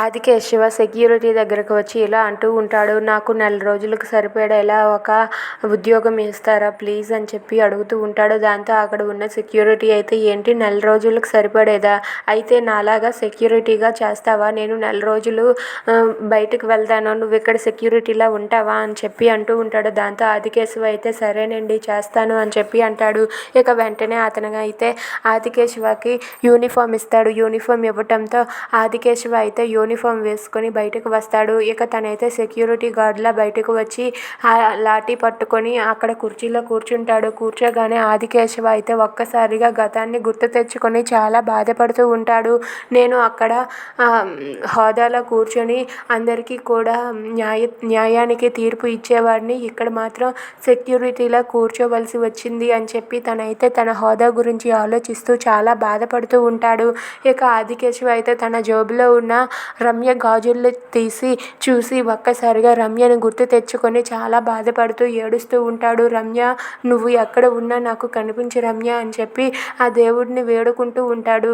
Aadikeshava security దగ్గరకు వచ్చి ఇలా అంటూ ఉంటాడు నాకు నెల రోజులకు సరిపడేలా ఒక ఉద్యోగం ఇస్తారా ప్లీజ్ అని చెప్పి అడుగుతూ ఉంటాడు. దాంతో అక్కడ ఉన్న సెక్యూరిటీ అయితే ఏంటి నెల రోజులకు సరిపడేదా? అయితే నాలాగా సెక్యూరిటీగా చేస్తావా? నేను నెల రోజులు బయటకు వెళ్తాను. నువ్వు ఇక్కడ సెక్యూరిటీలా ఉంటావా? అని చెప్పి అంటూ ఉంటాడు. దాంతో ఆదికేశవ అయితే సరేనండి చేస్తాను అని చెప్పి అంటాడు. ఇక వెంటనే అతను అయితే ఆదికేశవకి యూనిఫామ్ ఇస్తాడు. యూనిఫామ్ ఇవ్వటంతో ఆదికేశవ అయితే యూని యూనిఫామ్ వేసుకొని బయటకు వస్తాడు. ఇక తనైతే సెక్యూరిటీ గార్డ్లా బయటకు వచ్చి ఆ లాఠీ పట్టుకొని అక్కడ కుర్చీలో కూర్చుంటాడు. కూర్చోగానే ఆదికేశవ అయితే ఒక్కసారిగా గతాన్ని గుర్తు తెచ్చుకొని చాలా బాధపడుతూ ఉంటాడు. నేను అక్కడ హోదాలో కూర్చొని అందరికీ కూడా న్యాయ న్యాయానికి తీర్పు ఇచ్చేవాడిని. ఇక్కడ మాత్రం సెక్యూరిటీలో కూర్చోవలసి వచ్చింది అని చెప్పి తనైతే తన హోదా గురించి ఆలోచిస్తూ చాలా బాధపడుతూ ఉంటాడు. ఇక ఆదికేశవ అయితే తన జోబులో ఉన్న రమ్య గాజుల్ని తీసి చూసి ఒక్కసారిగా రమ్యని గుర్తు తెచ్చుకొని చాలా బాధపడుతూ ఏడుస్తూ ఉంటాడు. రమ్య నువ్వు ఎక్కడ ఉన్నా నాకు కనిపించు రమ్య అని చెప్పి ఆ దేవుడిని వేడుకుంటూ ఉంటాడు.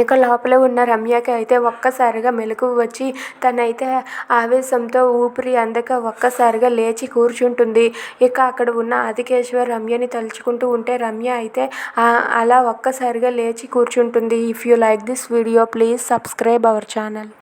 ఇక లోపల ఉన్న రమ్యకి అయితే ఒక్కసారిగా మెలకువ వచ్చి తనైతే ఆవేశంతో ఊపిరి అందక ఒక్కసారిగా లేచి కూర్చుంటుంది. ఇక అక్కడ ఉన్న ఆదికేశ్వర్ రమ్యని తలుచుకుంటూ ఉంటే రమ్య అయితే అలా ఒక్కసారిగా లేచి కూర్చుంటుంది. If you like this video please subscribe our channel